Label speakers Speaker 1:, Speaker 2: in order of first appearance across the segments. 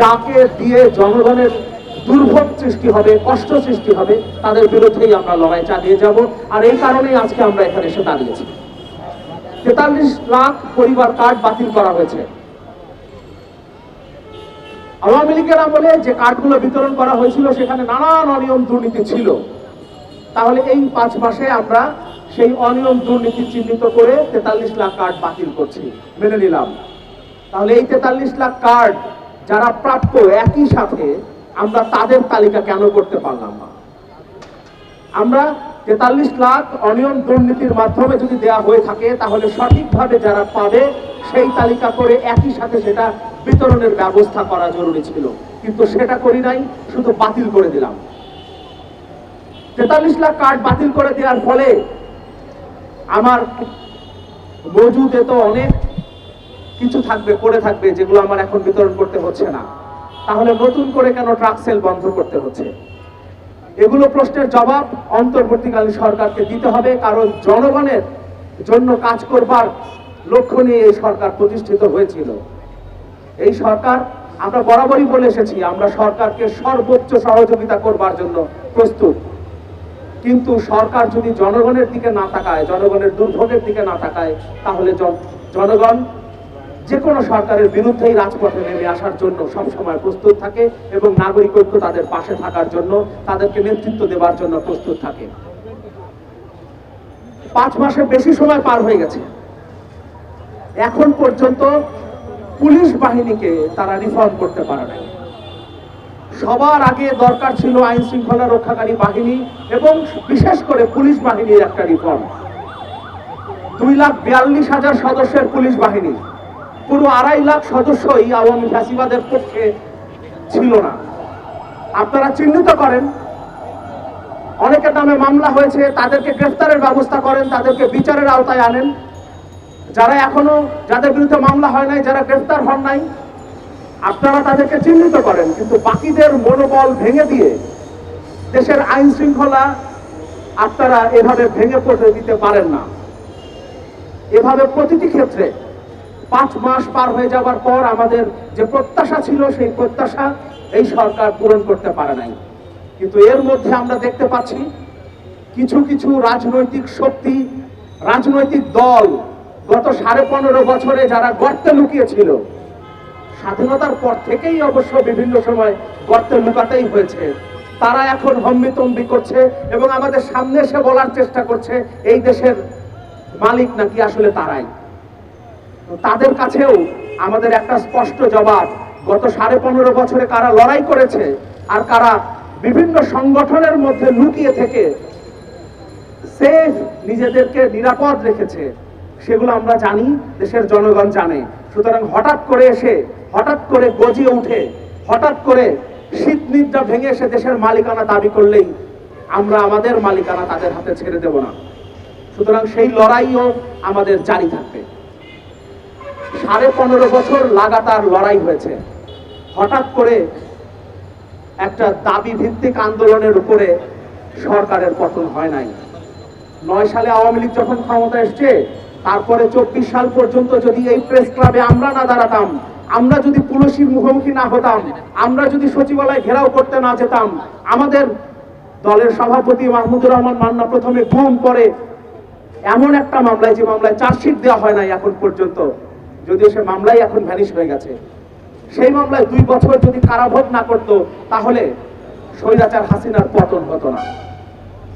Speaker 1: যাকে দিয়ে জনগণের দুর্ভোগ সৃষ্টি হবে, কষ্ট সৃষ্টি হবে, তাদের বিরুদ্ধেই আমরা লড়াই চালিয়ে যাব। আর এই কারণেই আজকে আমরা এখানে এসে দাঁড়িয়েছি। তেতাল্লিশ লাখ পরিবার কার্ড বাতিল করা হয়েছে। আওয়ামী লীগের আমলে যে কার্ডগুলো বিতরণ করা হয়েছিল, সেখানে নানান অনিয়ম দুর্নীতি ছিল। তাহলে এই পাঁচ মাসে আমরা সেই অনিয়ম দুর্নীতি চিহ্নিত করে তেতাল্লিশ লাখ কার্ড বাতিল করছি। মেনে নিলাম। তাহলে এই তেতাল্লিশ লাখ কার্ড যারা প্রাপ্য একই সাথে আমরা তাদের তালিকা কেন করতে পারলাম না? আমরা তেতাল্লিশ লাখ অনিয়ম দুর্নীতির মাধ্যমে যদি দেয়া হয়ে থাকে, তাহলে সঠিকভাবে যারা পাবে, সেই তালিকা করে একই সাথে সেটা বিতরণের ব্যবস্থা করা জরুরি ছিল। কিন্তু সেটা করি নাই, শুধু বাতিল করে দিলাম। তেতাল্লিশ লাখ কার্ড বাতিল করে দেওয়ার ফলে আমার মজুদে তো অনেক কিছু থাকবে, পড়ে থাকবে, যেগুলো আমার এখন বিতরণ করতে হচ্ছে না। তাহলে নতুন করে কেন ট্রাক সেল বন্ধ করতে হচ্ছে? এগুলো প্রশ্নের জবাব অন্তর্বর্তীকালীন সরকারকে দিতে হবে, কারণ জনগণের জন্য কাজ করবার লক্ষ্য নিয়ে এই সরকার প্রতিষ্ঠিত হয়েছিল। এই সরকার, আমরা বরাবরই বলে এসেছি, আমরা সরকারকে সর্বোচ্চ সহযোগিতা করবার জন্য প্রস্তুত। কিন্তু সরকার যদি জনগণের দিকে না তাকায়, জনগণের দুর্ভোগের দিকে না তাকায়, তাহলে জন- জনগণ যে কোনো সরকারের বিরুদ্ধেই রাজপথে নেমে আসার জন্য সবসময় প্রস্তুত থাকে এবং নাগরিক ঐক্য তাদের পাশে থাকার জন্য তাদেরকে নেতৃত্ব দেওয়ার জন্য প্রস্তুত থাকে। পাঁচ মাসের বেশি সময় পার হয়ে গেছে। এখন পর্যন্ত পুলিশ বাহিনীকে তারা রিফর্ম করতে পারে নাই। সবার আগে দরকার ছিল আইন শৃঙ্খলা রক্ষাকারী বাহিনী এবং বিশেষ করে পুলিশ বাহিনীর একটা রিফর্ম। দুই লাখ বিয়াল্লিশ হাজার সদস্যের পুলিশ বাহিনী পুরো আড়াই লাখ সদস্যই আওয়ামী ফ্যাসিবাদের পক্ষে ছিল না। আপনারা চিহ্নিত করেন, অনেকের নামে মামলা হয়েছে, তাদেরকে গ্রেফতারের ব্যবস্থা করেন, তাদেরকে বিচারের আওতায় আনেন। যারা এখনও, যাদের বিরুদ্ধে মামলা হয় নাই, যারা গ্রেফতার হন নাই, আপনারা তাদেরকে চিহ্নিত করেন, কিন্তু বাকিদের মনোবল ভেঙে দিয়ে দেশের আইন শৃঙ্খলা আপনারা এভাবে ভেঙে পড়তে দিতে পারেন না। এভাবে প্রতিটি ক্ষেত্রে পাঁচ মাস পার হয়ে যাবার পর আমাদের যে প্রত্যাশা ছিল, সেই প্রত্যাশা এই সরকার পূরণ করতে পারে নাই। কিন্তু এর মধ্যে আমরা দেখতে পাচ্ছি, কিছু কিছু রাজনৈতিক শক্তি, রাজনৈতিক দল গত সাড়ে পনেরো বছরে যারা গর্তে লুকিয়েছিল, স্বাধীনতার পর থেকেই অবশ্য বিভিন্ন সময় গর্তে লুকাতেই হয়েছে। তারা এখন হম্বিতম্বি করছে এবং আমাদের সামনে এসে বলার চেষ্টা করছে, এই দেশের মালিক নাকি আসলে তারাই। তাদের কাছেও আমাদের একটা স্পষ্ট জবাব, গত সাড়ে পনেরো বছরে কারা লড়াই করেছে আর কারা বিভিন্ন সংগঠনের মধ্যে লুকিয়ে থেকে সেফ নিজেদেরকে নিরাপদ রেখেছে, সেগুলো আমরা জানি, দেশের জনগণ জানে। সুতরাং হঠাৎ করে এসে, হঠাৎ করে গজিয়ে উঠে, হঠাৎ করে শীত নিদ্রা ভেঙে এসে দেশের মালিকানা দাবি করলেই আমরা আমাদের মালিকানা তাদের হাতে ছেড়ে দেব না। সুতরাং সেই লড়াইও আমাদের জারি থাকবে। সাড়ে পনেরো বছর লাগাতার লড়াই হয়েছে। হঠাৎ করে একটা দাবি ভিত্তিক আন্দোলনের উপরে সরকারের পতন হয় নাই। নয় সালে আওয়ামী লীগ যখন ক্ষমতা এসছে, তারপরে চব্বিশ সাল পর্যন্ত যদি এই প্রেস ক্লাবে আমরা না দাঁড়াতাম, আমরা যদি পুলিশের মুখোমুখি না হতাম, আমরা যদি সচিবালয় ঘেরাও করতে না যেতাম, আমাদের দলের সভাপতি মাহমুদুর রহমান মান্না প্রথমে ঘুম পরে এমন একটা মামলায় যে মামলায় চার্জশিট দেওয়া হয় নাই এখন পর্যন্ত। যদিও সে মামলাই এখন ভ্যানিশ হয়ে গেছে। সেই মামলায় দুই বছর যদি কারাভোগ না করতো, তাহলে স্বৈরাচার হাসিনার পতন হতো না।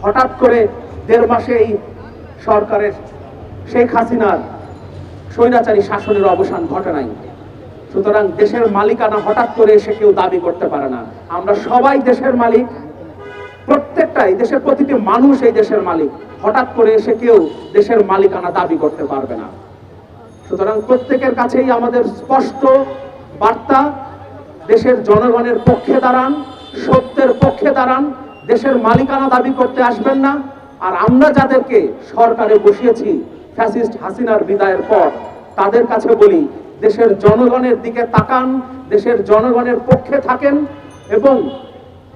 Speaker 1: হঠাৎ করে দেড় মাসে এই সরকারের শেখ হাসিনার স্বৈরাচারী শাসনের অবসান ঘটে নাই। সুতরাং দেশের মালিকানা হঠাৎ করে এসে কেউ দাবি করতে পারে না। আমরা সবাই দেশের মালিক, প্রত্যেকটাই, দেশের প্রতিটি মানুষ এই দেশের মালিক। হঠাৎ করে এসে কেউ দেশের মালিকানা দাবি করতে পারবে না। সুতরাং প্রত্যেকের কাছেই আমাদের স্পষ্ট বার্তা, দেশের জনগণের পক্ষে দাঁড়ান, সত্যের পক্ষে দাঁড়ান, দেশের মালিকানা দাবি করতে আসবেন না, আর আমরা যাদেরকে সরকারে বসিয়েছি ফ্যাসিস্ট হাসিনার বিদায়ের পর, তাদের কাছে বলি, দেশের জনগণের দিকে তাকান, দেশের জনগণের পক্ষে থাকেন এবং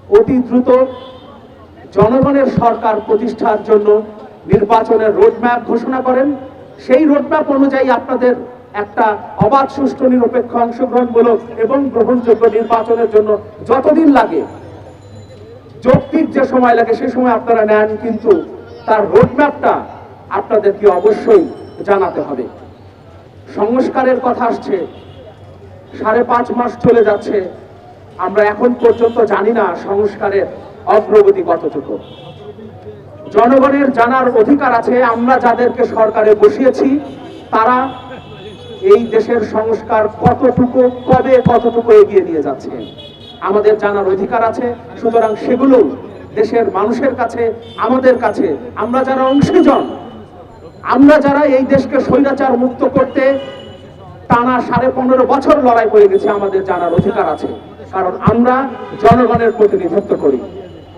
Speaker 1: অতি দ্রুত জনগণের সরকার প্রতিষ্ঠার জন্য নির্বাচনের রোডম্যাপ ঘোষণা করেন। সেই রোডম্যাপ অনুযায়ী আপনাদের একটা অবাধ, সুষ্ঠু, নিরপেক্ষ অংশগ্রহণমূলক এবং গ্রহণযোগ্য নির্বাচনের জন্য যতদিন লাগে, যৌক্তিক যে সময় লাগে সে সময় আপনারা নেন, কিন্তু তার রোডম্যাপটা আপনাদেরকে অবশ্যই জানাতে হবে। সংস্কারের কথা আসছে, সাড়ে পাঁচ মাস চলে যাচ্ছে, আমরা এখন পর্যন্ত জানি না সংস্কারের অগ্রগতি কতটুকু। জনগণের জানার অধিকার আছে, আমরা যাদেরকে সরকারে বসিয়েছি, তারা এই দেশের সংস্কার কতটুকু, কবে কতটুকু এগিয়ে নিয়ে যাচ্ছে, আমাদের জানার অধিকার আছে। সুতরাং সেগুলো দেশের মানুষের কাছে, আমাদের কাছে, আমরা যারা অংশীজন, আমরা যারা এই দেশকে স্বৈরাচার মুক্ত করতে টানা সাড়ে পনেরো বছর লড়াই করে গেছি, আমাদের জানার অধিকার আছে। কারণ আমরা জনগণের প্রতিনিধিত্ব করি।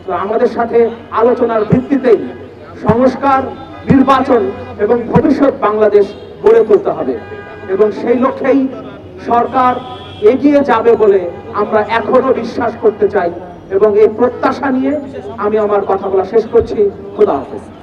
Speaker 1: তো আমাদের সাথে আলোচনার ভিত্তিতেই সংস্কার, নির্বাচন এবং ভবিষ্যৎ বাংলাদেশ গড়ে তুলতে হবে। এবং সেই লক্ষ্যেই সরকার এগিয়ে যাবে বলে আমরা এখনও বিশ্বাস করতে চাই এবং এই প্রত্যাশা নিয়ে আমি আমার কথাগুলো শেষ করছি। খোদা হাফেজ।